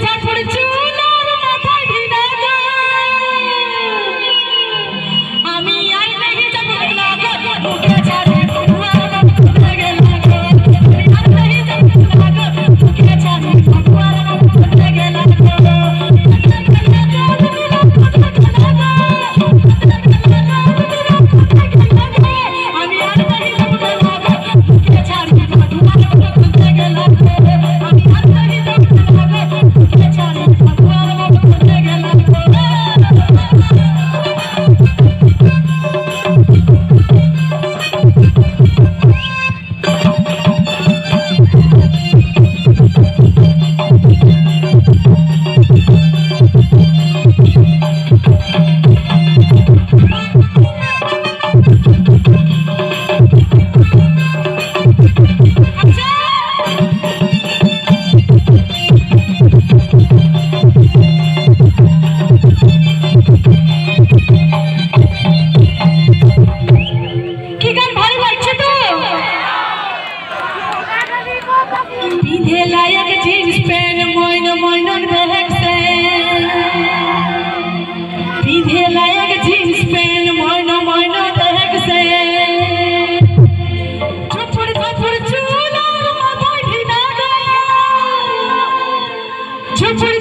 ঝাঁপ পড়েছো ঢেলা এক জিন্স প্যান্ট মইন মইনন দেখছে। ঢেলা এক জিন্স প্যান্ট মইন মইন দেখছে। ছপর ছপর চুলার মাথায় ঢিলা গায়া। ছপর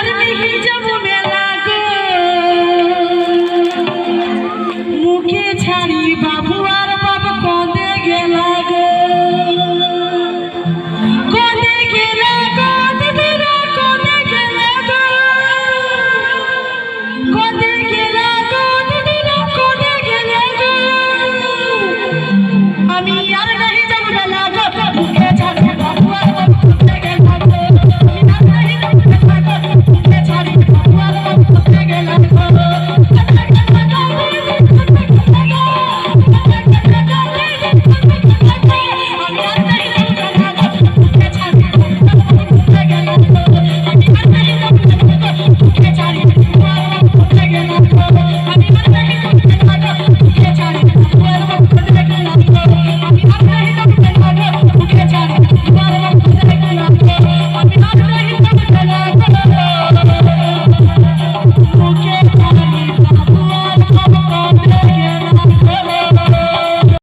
আর নেই যাব